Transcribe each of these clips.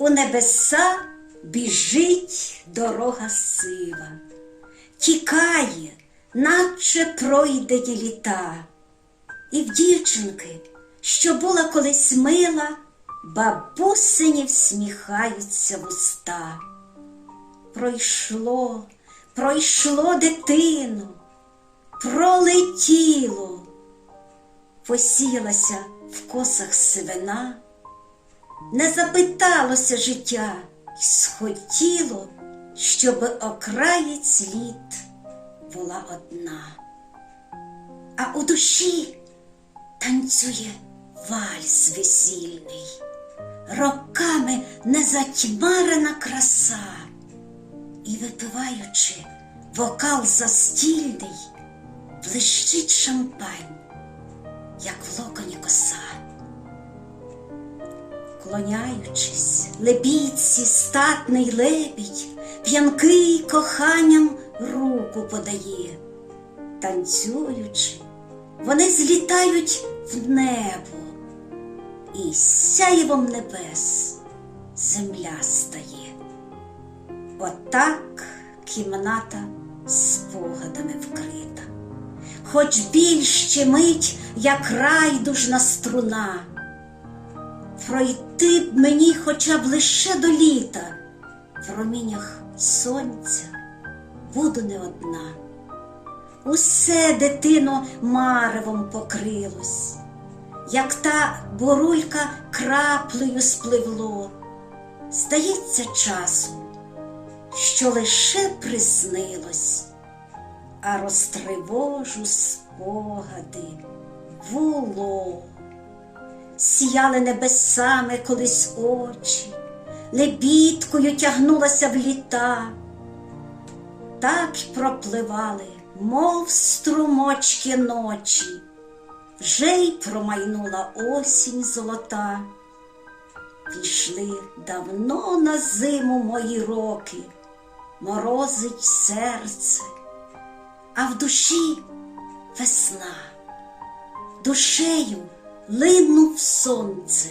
У небеса біжить дорога сива, тікає, наче пройде й літа. І в дівчинки, що була колись мила, бабусині всміхаються вуста. Пройшло, пройшло дитино, пролетіло, посіялася в косах сивина, не запиталося життя й схотіло, щоби окраєць літ була одна. А у душі танцює вальс весільний, роками незатьмарена краса, і випиваючи вокал застільний, блищить шампань, як в Клоняючись, лебідці статний лебідь, п'янкий коханням руку подає, танцюючи, вони злітають в небо, і сяєвом небес земля стає. Отак кімната спогадами вкрита, хоч більш мить, як райдужна струна. Пройти б мені хоча б лише до літа, в промінях сонця буду не одна. Усе дитино маревом покрилось, як та бурулька краплею спливло. Здається часом, що лише приснилось, а розтривожу спогади було. Сіяли небесами колись очі, лебідкою тягнулася в літа, так пропливали, мов струмочки ночі, вже й промайнула осінь золота. Пішли давно на зиму мої роки, морозить серце, а в душі весна, душею линув сонце,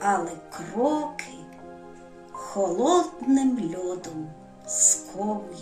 але кроки холодним льодом вона.